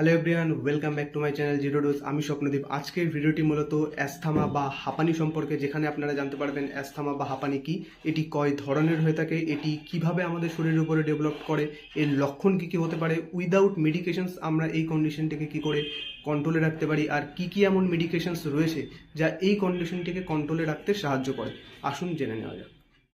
Hello everyone welcome back to my channel zero dose আমি স্বপ্নদীপ। আজকের ভিডিওটি মূলত অ্যাস্থমা বা হাঁপানি সম্পর্কে, যেখানে আপনারা জানতে পারবেন অ্যাস্থমা বা হাঁপানি কি, এটি কয় ধরনের হয়ে থাকে, এটি কীভাবে আমাদের শরীরের উপরে ডেভেলপ করে, এর লক্ষণ কী কী হতে পারে উইদাউট মেডিকেশনস আমরা এই কন্ডিশনটিকে কী করে কন্ট্রোলে রাখতে পারি, আর কি কি এমন মেডিকেশনস রয়েছে, যা এই কন্ডিশনটিকে কন্ট্রোলে রাখতে সাহায্য করে। আসুন জেনে নেওয়া যাক।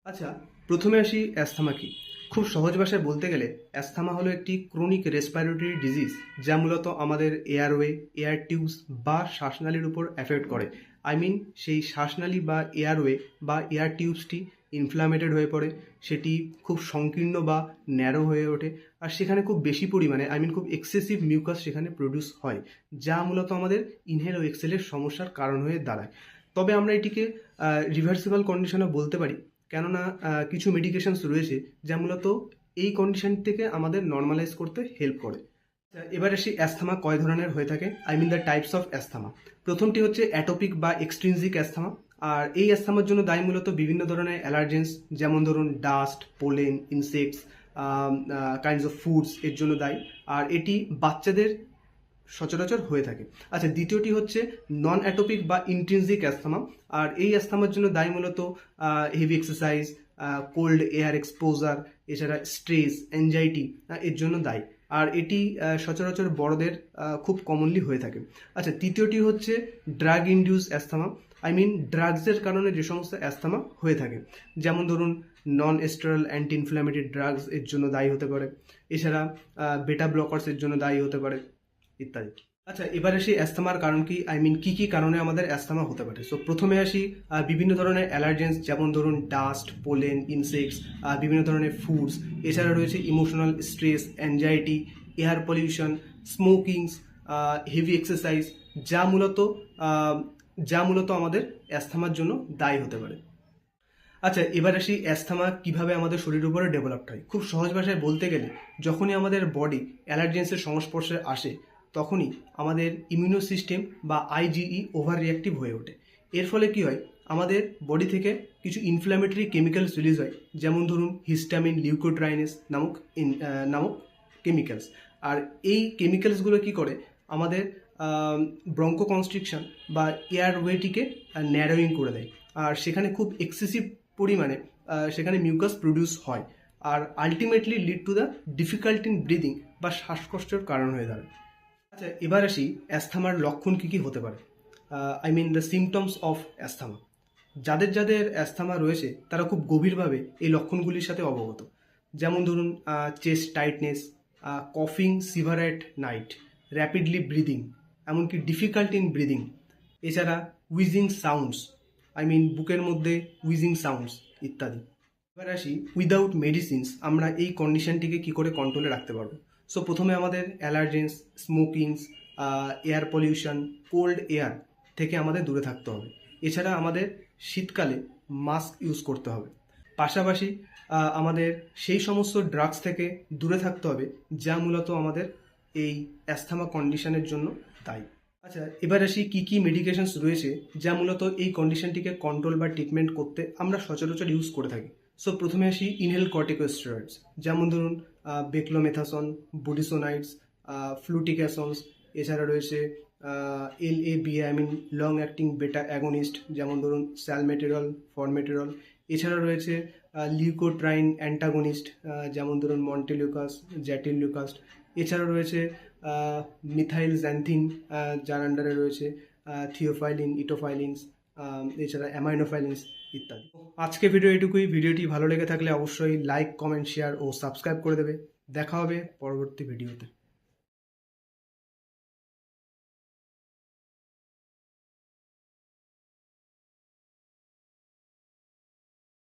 আচ্ছা প্রথমে আসি অ্যাস্থমা কি। খুব সহজ ভাষায় বলতে গেলে অ্যাস্থমা হলো একটি ক্রনিক রেসপিরেটরি ডিজিজ যা মূলত আমাদের এয়ারওয়ে এয়ার টিউবস বা শ্বাসনালীর উপর এফেক্ট করে। আই মিন সেই শ্বাসনালী বা এয়ারওয়ে বা এয়ার টিউবসটি ইনফ্লামেটেড হয়ে পড়ে, সেটি খুব সংকীর্ণ বা ন্যারো হয়ে ওঠে, আর সেখানে খুব বেশি পরিমাণে আই মিন খুব এক্সেসিভ মিউকাস সেখানে প্রডিউস হয়, যা মূলত আমাদের ইনহেল ও এক্সেলের সমস্যার কারণ হয়ে দাঁড়ায়। তবে আমরা এটিকে রিভার্সিবল কন্ডিশনে বলতে পারি। কেননা কিছু মেডিকেশনস রয়েছে যা মূলত এই কন্ডিশন থেকে আমাদের নর্মালাইজ করতে হেল্প করে। এবার আসি অ্যাস্থমা কয় ধরনের হয়ে থাকে? I mean the types of asthma প্রথমটি হচ্ছে অ্যাটোপিক বা এক্সট্রিনজিক অ্যাস্থমা আর এই অ্যাস্থমার জন্য দায়ী মূলত বিভিন্ন ধরনের অ্যালার্জেন্স যেমন ধরুন dust pollen insects kinds of foods এর জন্য দায়ী। আর এটি বাচ্চাদের সচরাচর হয়ে থাকে। আচ্ছা দ্বিতীয়টি হচ্ছে নন অ্যাটোপিক বা ইন্ট্রিনজিক অ্যাস্থমা আর এই অ্যাস্থমার জন্য দায়ী মূলত heavy exercise cold air exposure এছাড়া স্ট্রেস অ্যাংজাইটি এর জন্য দায়ী। আর এটি সচরাচর বড়দের খুব কমনলি হয়ে থাকে। আচ্ছা তৃতীয়টি হচ্ছে drug induce asthma I mean ড্রাগসের কারণে যে সমস্ত অ্যাস্থমা হয়ে থাকে। যেমন ধরুন non steroidal anti inflammatory drugs এর জন্য দায়ী হতে পারে। এছাড়া বেটা ব্লকার্স এর জন্য দায়ী হতে পারে। ইত্যাদি। আচ্ছা এবার আসি অ্যাস্থমার কারণ কি? আই মিন কি কি কারণে আমাদের অ্যাস্থমা হতে পারে? সো প্রথমে আসি বিভিন্ন ধরনের অ্যালার্জেন্স, যেমন ধরুন ডাস্ট পোলেন ইনসেক্টস বিভিন্ন ধরনের ফুডস এছাড়া রয়েছে emotional stress anxiety air pollution smokings heavy exercise যা মূলত যা মূলত আমাদের অ্যাস্থমার জন্য দায়ী হতে পারে। আচ্ছা এবার আসি অ্যাস্থমা কীভাবে আমাদের শরীরের উপরে ডেভেলপড হয়? খুব সহজ ভাষায় বলতে গেলে, যখনই আমাদের বডি অ্যালার্জেন্সের সংস্পর্শে আসে তখনই আমাদের ইমিউনো সিস্টেম বা I G E over reactive হয়ে ওঠে। এর ফলে কি হয়? আমাদের বডি থেকে কিছু ইনফ্ল্যামেটরি কেমিক্যালস রিলিজ হয়, যেমন ধরুন হিস্টামিন লিউকোট্রাইনেস নামক নামক কেমিক্যালস আর এই কেমিক্যালসগুলো কি করে? আমাদের ব্রঙ্কো কনস্ট্রিকশন বা এয়ারওয়েটিকে ন্যারোয়িং করে দেয়। আর সেখানে খুব এক্সেসিভ পরিমাণে সেখানে মিউকাস প্রডিউস হয়। আর ultimately lead to the difficult in breathing বা শ্বাসকষ্টের কারণ হয়ে দাঁড়ায়। আচ্ছা এবার আসি, অ্যাস্থমার লক্ষণ কী কী হতে পারে? I mean the symptoms of asthma. যাদের যাদের অ্যাস্থমা রয়েছে, তারা খুব গভীরভাবে এই লক্ষণগুলির সাথে অবগত। যেমন ধরুন chest tightness কফিং severe at night rapidly breathing এমনকি ডিফিকাল্ট ইন ব্রিদিং এছাড়া উইজিং সাউন্ডস আই মিন বুকের মধ্যে উইজিং সাউন্ডস ইত্যাদি। এবার আসি উইদাউট মেডিসিনস আমরা এই কন্ডিশনটিকে কি করে কন্ট্রোলে রাখতে পারব? সো প্রথমে আমাদের allergens, smokings air pollution, cold air থেকে আমাদের দূরে থাকতে হবে। এছাড়া আমাদের শীতকালে মাস্ক ইউজ করতে হবে। পাশাপাশি আমাদের সেই সমস্ত ড্রাগস থেকে দূরে থাকতে হবে, যা মূলত আমাদের এই অ্যাস্থমা কন্ডিশনের জন্য দায়ী। আচ্ছা এবার আসি কী কী মেডিকেশনস রয়েছে, যা মূলত এই কন্ডিশনটিকে কন্ট্রোল বা ট্রিটমেন্ট করতে আমরা সচরাচর ইউজ করে থাকি। সো প্রথমে আসি ইনহেল কর্টিকোস্টেরয়েডস যেমন ধরুন বেক্লোমেথাসন বুডিসোনাইডস ফ্লুটিক্যাসনস এছাড়া রয়েছে L A B I mean long acting beta agonist যেমন ধরুন স্যালমেটেরল ফরমেটেরল এছাড়া রয়েছে লিউকোট্রাইন অ্যান্টাগনিস্ট যেমন ধরুন মন্টেলিউকাস জ্যাটিল লিউকাস্ট এছাড়া রয়েছে মিথাইল জ্যান্থিন যার আন্ডারে রয়েছে থিওফাইলিন ইটোফাইলিনস এছাড়া অ্যামাইনোফাইলিনস ইত্যাদি। আজকে ভিডিও এটুকুই। ভিডিওটি ভালো লেগে থাকলে অবশ্যই লাইক কমেন্ট শেয়ার ও সাবস্ক্রাইব করে দেবে। দেখা হবে পরবর্তী ভিডিওতে